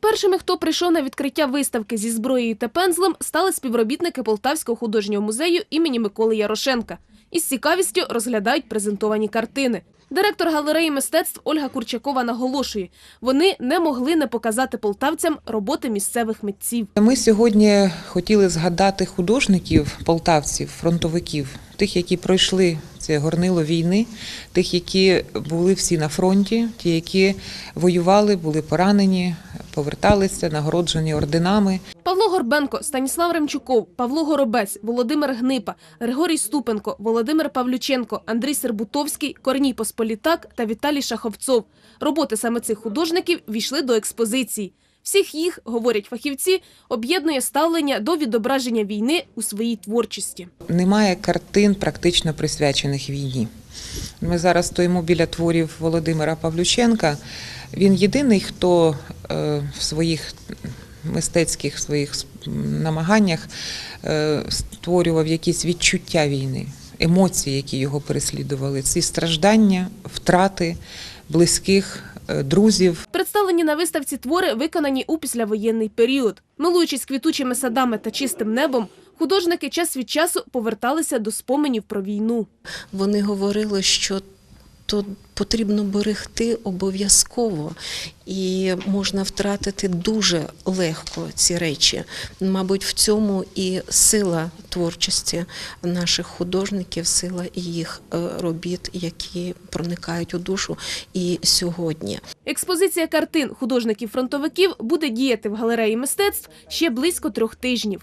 Першими, хто прийшов на відкриття виставки зі зброєю та пензлем, стали співробітники Полтавського художнього музею імені Миколи Ярошенка. Із цікавістю розглядають презентовані картини. Директор галереї мистецтв Ольга Курчакова наголошує, вони не могли не показати полтавцям роботи місцевих митців. Ми сьогодні хотіли згадати художників, полтавців, фронтовиків, тих, які пройшли це горнило війни, тих, які були всі на фронті, ті, які воювали, були поранені, поверталися, нагороджені орденами. Павло Горбенко, Станіслав Ремчуков, Павло Горобець, Володимир Гнипа, Григорій Ступенко, Володимир Павлюченко, Андрій Сербутовський, Корній Посполітак та Віталій Шаховцов. Роботи саме цих художників війшли до експозиції. Всіх їх, говорять фахівці, об'єднує ставлення до відображення війни у своїй творчості. Немає картин, практично присвячених війні. Ми зараз стоїмо біля творів Володимира Павлюченка. Він єдиний, хто е, в своїх мистецьких своїх намаганнях е, створював якісь відчуття війни, емоції, які його переслідували, ці страждання, втрати близьких, е, друзів, Представлені на виставці твори виконані у післявоєнний період. Милуючись квітучими садами та чистим небом, художники час від часу поверталися до споменів про війну. Вони говорили, що то потрібно берегти обов'язково, і можна втратити дуже легко ці речі. Мабуть, в цьому і сила творчості наших художників, сила їх е, робіт, які проникають у душу і сьогодні. Експозиція картин художників-фронтовиків буде діяти в галереї мистецтв ще близько трьох тижнів.